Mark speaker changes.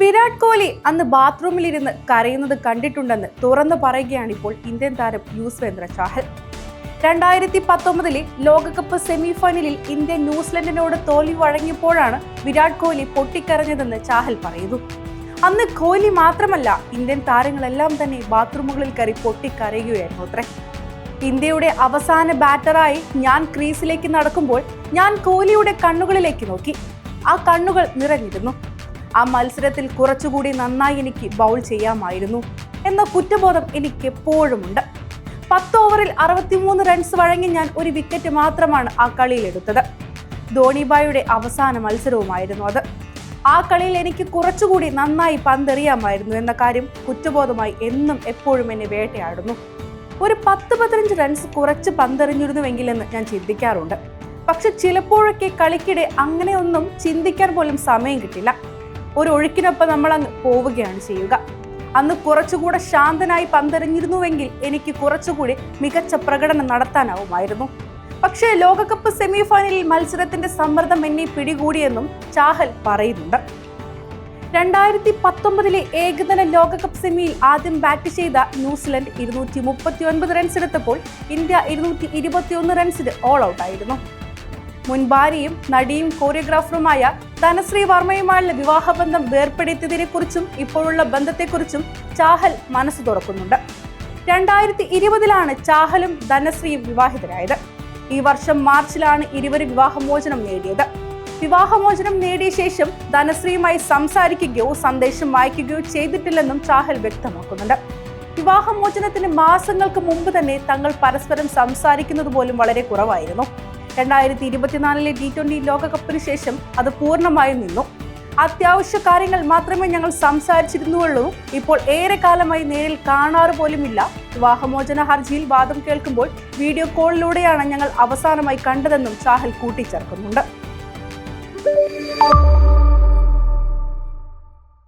Speaker 1: വിരാട് കോഹ്ലി അന്ന് ബാത്റൂമിലിരുന്ന് കരയുന്നത് കണ്ടിട്ടുണ്ടെന്ന് തുറന്നു പറയുകയാണ് ഇപ്പോൾ ഇന്ത്യൻ താരം യുസ്വേന്ദ്ര ചാഹൽ. രണ്ടായിരത്തി പത്തൊമ്പതിലെ ലോകകപ്പ് സെമി ഫൈനലിൽ ഇന്ത്യ ന്യൂസിലൻഡിനോട് തോൽവി വഴങ്ങിയപ്പോഴാണ് വിരാട് കോഹ്ലി പൊട്ടിക്കരഞ്ഞതെന്ന് ചാഹൽ പറയുന്നു. അന്ന് കോഹ്ലി മാത്രമല്ല ഇന്ത്യൻ താരങ്ങളെല്ലാം തന്നെ ബാത്റൂമുകളിൽ കയറി പൊട്ടിക്കരയുകയായിരുന്നു അത്രേ. ഇന്ത്യയുടെ അവസാന ബാറ്ററായി ഞാൻ ക്രീസിലേക്ക് നടക്കുമ്പോൾ ഞാൻ കോഹ്ലിയുടെ കണ്ണുകളിലേക്ക് നോക്കി. ആ കണ്ണുകൾ നിറഞ്ഞിരുന്നു. ആ മത്സരത്തിൽ കുറച്ചുകൂടി നന്നായി എനിക്ക് ബൗൾ ചെയ്യാമായിരുന്നു എന്ന കുറ്റബോധം എനിക്ക് എപ്പോഴുമുണ്ട് പത്ത് ഓവറിൽ അറുപത്തിമൂന്ന് റൺസ് വഴങ്ങി ഞാൻ ഒരു വിക്കറ്റ് മാത്രമാണ് ആ കളിയിൽ എടുത്തത്. ധോണിബായുടെ അവസാന മത്സരവുമായിരുന്നു അത്. ആ കളിയിൽ എനിക്ക് കുറച്ചുകൂടി നന്നായി പന്തെറിയാമായിരുന്നു എന്ന കാര്യം കുറ്റബോധമായി എന്നും എപ്പോഴും എന്നെ വേട്ടയാടുന്നു. ഒരു പത്ത് പതിനഞ്ച് റൺസ് കുറച്ച് പന്തെറിഞ്ഞിരുന്നുവെങ്കിലെന്ന് ഞാൻ ചിന്തിക്കാറുണ്ട്. പക്ഷെ ചിലപ്പോഴൊക്കെ കളിക്കിടെ അങ്ങനെയൊന്നും ചിന്തിക്കാൻ പോലും സമയം കിട്ടില്ല. ഒരു ഒഴുക്കിനൊപ്പം നമ്മൾ അങ്ങ് പോവുകയാണ് ചെയ്യുക. അന്ന് കുറച്ചുകൂടെ ശാന്തനായി പന്തെറിഞ്ഞിരുന്നുവെങ്കിൽ എനിക്ക് കുറച്ചുകൂടി മികച്ച പ്രകടനം നടത്താനാവുമായിരുന്നു. പക്ഷേ ലോകകപ്പ് സെമി ഫൈനലിൽ മത്സരത്തിന്റെ സമ്മർദ്ദം എന്നെ പിടികൂടിയെന്നും ചാഹൽ പറയുന്നുണ്ട്. രണ്ടായിരത്തി പത്തൊമ്പതിലെ ഏകദിന ലോകകപ്പ് സെമിയിൽ ആദ്യം ബാറ്റ് ചെയ്ത ന്യൂസിലൻഡ് ഇരുന്നൂറ്റി മുപ്പത്തി ഒൻപത് റൺസ് എടുത്തപ്പോൾ ഇന്ത്യ ഇരുന്നൂറ്റി ഇരുപത്തിയൊന്ന് റൺസിന് ഓൾ ഔട്ടായിരുന്നു മുൻഭാര്യയും നടിയും കോറിയോഗ്രാഫറുമായ ധനശ്രീ വർമ്മയുമായുള്ള വിവാഹബന്ധം വേർപ്പെടുത്തിയതിനെക്കുറിച്ചും ഇപ്പോഴുള്ള ബന്ധത്തെക്കുറിച്ചും ചാഹൽ മനസ്സ് തുറക്കുന്നുണ്ട്. രണ്ടായിരത്തി ഇരുപതിലാണ് ചാഹലും ധനശ്രീയും വിവാഹിതരായത്. ഈ വർഷം മാർച്ചിലാണ് ഇരുവരും വിവാഹമോചനം നേടിയത്. വിവാഹമോചനം നേടിയ ശേഷം ധനശ്രീയുമായി സംസാരിക്കുകയോ സന്ദേശം വായിക്കുകയോ ചെയ്തിട്ടില്ലെന്നും ചാഹൽ വ്യക്തമാക്കുന്നുണ്ട്. വിവാഹമോചനത്തിന് മാസങ്ങൾക്ക് മുമ്പ് തന്നെ തങ്ങൾ പരസ്പരം സംസാരിക്കുന്നത് പോലും വളരെ കുറവായിരുന്നു. രണ്ടായിരത്തി ഇരുപത്തിനാലിലെ ടി ട്വന്റി ലോകകപ്പിന് ശേഷം അത് പൂർണമായി നിന്നു. അത്യാവശ്യ കാര്യങ്ങൾ മാത്രമേ ഞങ്ങൾ സംസാരിച്ചിരുന്നുള്ളൂ. ഇപ്പോൾ ഏറെ കാലമായി നേരിൽ കാണാറ് പോലുമില്ല. വിവാഹമോചന ഹർജിയിൽ വാദം കേൾക്കുമ്പോൾ വീഡിയോ കോളിലൂടെയാണ് ഞങ്ങൾ അവസാനമായി കണ്ടതെന്നും ചാഹൽ കൂട്ടിച്ചേർക്കുന്നുണ്ട്.